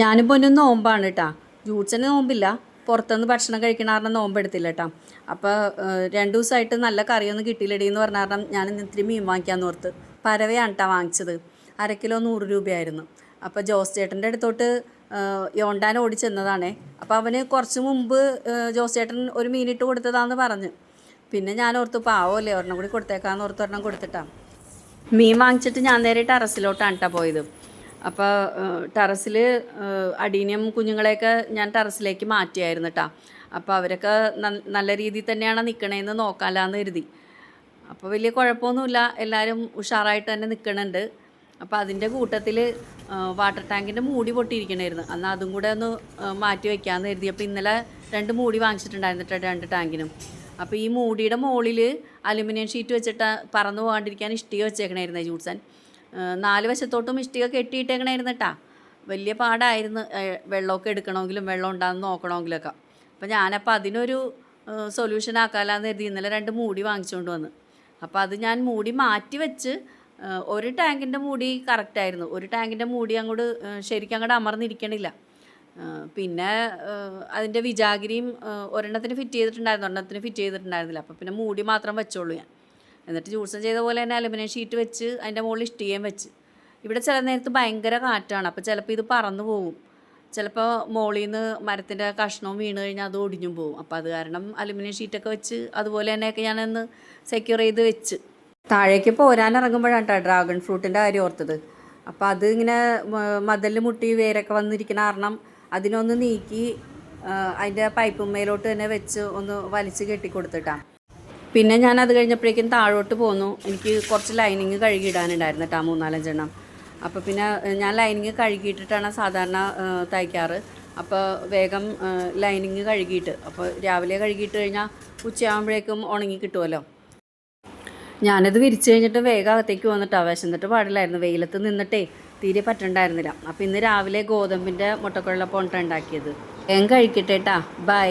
ഞാനും ഒന്ന് നോമ്പാണ് കേട്ടാ ജൂട്സന് നോമ്പില്ല. പുറത്തുനിന്ന് ഭക്ഷണം കഴിക്കണ കാരണം നോമ്പ് എടുത്തില്ല കേട്ടാ അപ്പോൾ രണ്ട് ദിവസമായിട്ട് നല്ല കറിയൊന്നും കിട്ടിയില്ലടി എന്ന് പറഞ്ഞ കാരണം ഞാൻ ഇത്തിരി മീൻ വാങ്ങിക്കാമെന്ന് ഓർത്ത്. പരവയാണ് കേട്ടോ വാങ്ങിച്ചത്. അര കിലോ നൂറ് രൂപയായിരുന്നു. അപ്പോൾ ജോസ് ചേട്ടന്റെ അടുത്തോട്ട് യോണ്ടാൻ ഓടി ചെന്നതാണേ. അപ്പോൾ അവന് കുറച്ച് മുമ്പ് ജോസ് ചേട്ടൻ ഒരു മീനിട്ട് കൊടുത്തതാന്ന് പറഞ്ഞു. പിന്നെ ഞാൻ ഓർത്തു പാവമല്ലേ ഒരെണ്ണം കൂടി കൊടുത്തേക്കാന്ന് ഓർത്ത് ഒരെണ്ണം കൊടുത്തിട്ടാ. മീൻ വാങ്ങിച്ചിട്ട് ഞാൻ നേരെ ടെറസിലോട്ടാണ് കേട്ടോ പോയത്. അപ്പോൾ ടെറസിൽ അടീനിയം കുഞ്ഞുങ്ങളെയൊക്കെ ഞാൻ ടെറസിലേക്ക് മാറ്റിയായിരുന്നു കേട്ടോ അപ്പോൾ അവരൊക്കെ നല്ല രീതിയിൽ തന്നെയാണ് നിൽക്കണേന്ന് നോക്കാമല്ലാന്ന് കരുതി. അപ്പോൾ വലിയ കുഴപ്പമൊന്നുമില്ല. എല്ലാവരും ഉഷാറായിട്ട് തന്നെ നിൽക്കണുണ്ട് അപ്പോൾ അതിന്റെ കൂട്ടത്തിൽ വാട്ടർ ടാങ്കിന്റെ മൂടി പൊട്ടിയിരിക്കണമായിരുന്നു എന്നാൽ അതും കൂടെ ഒന്ന് മാറ്റി വയ്ക്കാമെന്ന് കരുതി. അപ്പോൾ ഇന്നലെ രണ്ട് മൂടി വാങ്ങിച്ചിട്ടുണ്ടായിരുന്നു രണ്ട് ടാങ്കിനും. അപ്പോൾ ഈ മൂടിയുടെ മുകളിൽ അലുമിനിയം ഷീറ്റ് വെച്ചിട്ട് പറന്നു പോകാണ്ടിരിക്കാൻ ഇഷ്ടിക വെച്ചേക്കണായിരുന്നു ജൂട്സൻ നാല് വശത്തോട്ടും ഇഷ്ടിക കെട്ടിയിട്ടേക്കണായിരുന്നു കേട്ടാ വലിയ പാടായിരുന്നു. വെള്ളമൊക്കെ എടുക്കണമെങ്കിലും വെള്ളം ഉണ്ടാകുന്ന നോക്കണമെങ്കിലൊക്കെ. അപ്പോൾ ഞാനപ്പോൾ അതിനൊരു സൊല്യൂഷൻ ആക്കാമെന്ന് കരുതി ഇന്നലെ രണ്ട് മൂടി വാങ്ങിച്ചുകൊണ്ട് വന്ന്. അപ്പോൾ അത് ഞാൻ മൂടി മാറ്റി വെച്ച് ഒരു ടാങ്കിന്റെ മൂടി കറക്റ്റായിരുന്നു ഒരു ടാങ്കിന്റെ മൂടി അങ്ങോട്ട് ശരിക്കും അങ്ങോട്ട് അമർന്നിരിക്കണില്ല. പിന്നെ അതിന്റെ വിജാഗിരിയും ഒരെണ്ണത്തിന് ഫിറ്റ് ചെയ്തിട്ടുണ്ടായിരുന്നു. ഒരെണ്ണത്തിന് ഫിറ്റ് ചെയ്തിട്ടുണ്ടായിരുന്നില്ല. അപ്പോൾ പിന്നെ മൂടി മാത്രം വെച്ചോളൂ ഞാൻ. എന്നിട്ട് ജ്യൂസം ചെയ്ത പോലെ തന്നെ അലുമിനിയം ഷീറ്റ് വെച്ച് അതിന്റെ മുകളിൽ ഇഷ്ടികയും വെച്ച്. ഇവിടെ ചില നേരത്ത് ഭയങ്കര കാറ്റാണ് അപ്പോൾ ചിലപ്പോൾ ഇത് പറന്നു പോകും ചിലപ്പോൾ മോളിൽ നിന്ന് മരത്തിന്റെ കഷ്ണവും വീണ് കഴിഞ്ഞാൽ അത് ഒടിഞ്ഞും പോകും അപ്പോൾ അത് കാരണം അലുമിനിയം ഷീറ്റൊക്കെ വെച്ച് അതുപോലെ തന്നെയൊക്കെ ഞാനൊന്ന് സെക്യൂർ ചെയ്ത് വെച്ച്. താഴേക്ക് പോരാൻ ഇറങ്ങുമ്പോഴാണ് കേട്ടോ ഡ്രാഗൺ ഫ്രൂട്ടിന്റെ കാര്യം ഓർത്തത്. അപ്പോൾ അത് ഇങ്ങനെ മതലിൽ മുട്ടി വേരൊക്കെ വന്നിരിക്കണ കാരണം അതിനൊന്ന് നീക്കി അതിന്റെ പൈപ്പ് മേലോട്ട് തന്നെ വെച്ച് ഒന്ന് വലിച്ച് കെട്ടിക്കൊടുത്തിട്ടാണ് പിന്നെ ഞാൻ അത് കഴിഞ്ഞപ്പോഴേക്കും താഴോട്ട് പോന്നു. എനിക്ക് കുറച്ച് ലൈനിങ് കഴുകിയിടാനുണ്ടായിരുന്നു കേട്ടോ മൂന്നാലഞ്ചെണ്ണം. അപ്പോൾ പിന്നെ ഞാൻ ലൈനിങ് കഴുകിയിട്ടിട്ടാണ് സാധാരണ തയ്ക്കാറ്. അപ്പോൾ വേഗം ലൈനിങ് കഴുകിയിട്ട്. അപ്പോൾ രാവിലെ കഴുകിയിട്ട് കഴിഞ്ഞാൽ ഉച്ചയാകുമ്പോഴേക്കും ഉണങ്ങി കിട്ടുമല്ലോ ഞാനത് വിരിച്ചു കഴിഞ്ഞിട്ട് വേഗം അകത്തേക്ക് വന്നിട്ടാണ് വിശന്നിട്ട് പാടില്ലായിരുന്നു. വെയിലത്ത് നിന്നിട്ടേ തീരെ പറ്റണ്ടായിരുന്നില്ല. അപ്പോൾ ഇന്ന് രാവിലെ ഗോതമ്പിന്റെ മുട്ടക്കുഴലപ്പം ഉണ്ടാക്കിയത്. വേഗം കഴിക്കട്ടെ കേട്ടാ ബൈ